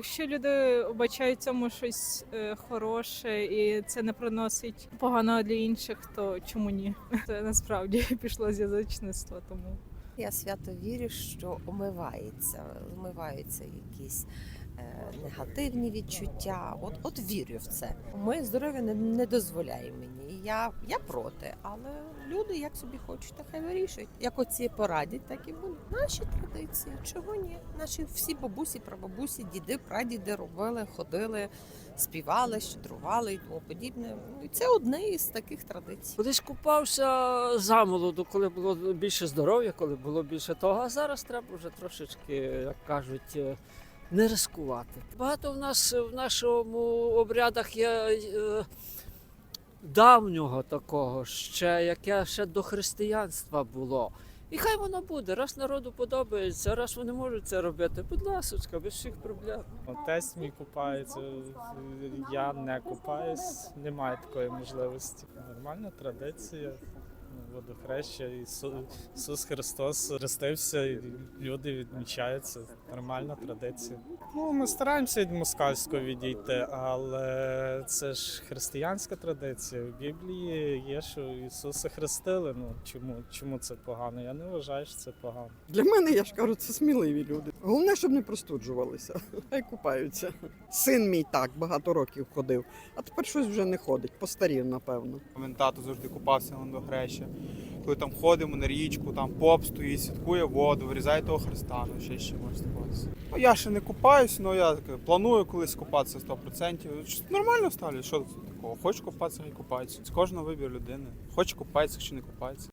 Якщо люди вбачають в цьому щось е, хороше і це не приносить поганого для інших, то чому ні? Це насправді пішло з язичництва, тому. Я свято вірю, що омивається, омиваються якісь е, негативні відчуття. От, от вірю в це. Моє здоров'я не, не дозволяє мені. Я, я проти, але люди як собі хочуть, так хай вирішують. Як оці порадять, так і будуть. Наші традиції, чого ні? Наші всі бабусі, прабабусі, діди, прадіди робили, ходили, співали, щедрували і тому подібне. Ну, і це одне із таких традицій. Колись купався замолоду, коли було більше здоров'я, коли було більше того. А зараз треба вже трошечки, як кажуть, е, не ризикувати. Багато в нас в нашому обрядах є е, давнього такого, ще яке ще до християнства було. І хай воно буде, раз народу подобається, раз вони можуть це робити. Будь ласочка, без всіх проблем. Отець мій купається, я не купаюсь, немає такої можливості. Нормальна традиція. Ну, Водохреща, Ісус Христос хрестився, і люди відмічаються. Нормальна традиція. Ну, ми стараємося від москальського відійти, але це ж християнська традиція. В Біблії є, що Ісуса хрестили. Ну чому, чому це погано? Я не вважаю, що це погано. Для мене, я ж кажу, це сміливі люди. Головне, щоб не простуджувалися, хай купаються. Син мій так багато років ходив, а тепер щось вже не ходить, постарів, напевно. Мен тато завжди купався на водохреща. Коли там ходимо на річку, там поп стоїть, святкує воду, вирізає того хреста, ну ще ще може купатися. Ну я ще не купаюсь, але я таке планую колись купатися 100%. Нормально ставлю, що тут такого? Хочу купатися, хай купається. З кожного вибір людини. Хоче купається, чи не купається.